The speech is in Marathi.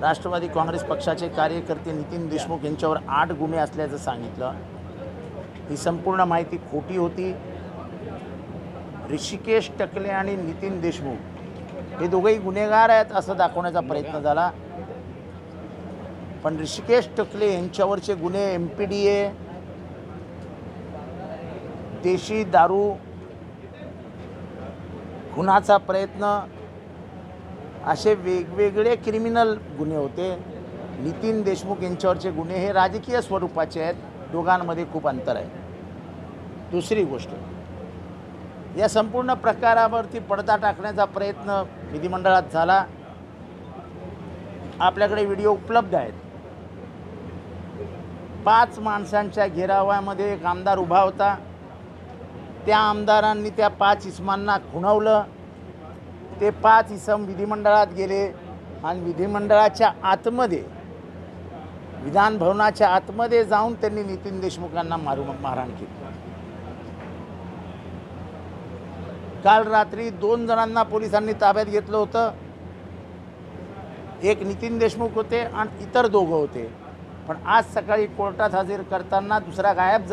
राष्ट्रवादी काँग्रेस पक्षाचे कार्यकर्ते नितीन देशमुख यांच्यावर आठ गुन्हे असल्याचं सांगितलं. ही संपूर्ण माहिती खोटी होती. ऋषिकेश टकले आणि नितीन देशमुख हे दोघंही गुन्हेगार आहेत असं दाखवण्याचा प्रयत्न झाला. पण ऋषिकेश टकले यांच्यावरचे गुन्हे एम पी डी ए देशी दारू खुनाचा प्रयत्न असे वेगवेगळे क्रिमिनल गुन्हे होते. नितीन देशमुख यांच्यावरचे गुन्हे हे राजकीय स्वरूपाचे आहेत. दोघांमध्ये खूप अंतर आहे. दुसरी गोष्ट या संपूर्ण प्रकारावरती पडदा टाकण्याचा प्रयत्न विधिमंडळात झाला. आपल्याकडे व्हिडिओ उपलब्ध आहेत. पाच माणसांच्या घेरावामध्ये एक आमदार उभा होता. त्या आमदारांनी त्या पाच इसमांना खुणवलं. ते पाच इसम विधिमंडळात गेले आणि विधिमंडळाच्या आतमध्ये विधान भवनाच्या आतमध्ये जाऊन त्यांनी नितीन देशमुखांना मारून मारहाण केली. काल रात्री दोन जणांना पोलिसांनी ताब्यात घेतलं होतं. एक नितीन देशमुख होते आणि इतर दोघं होते. पण आज सकाळी कोर्टात हजर करताना दुसरा गायब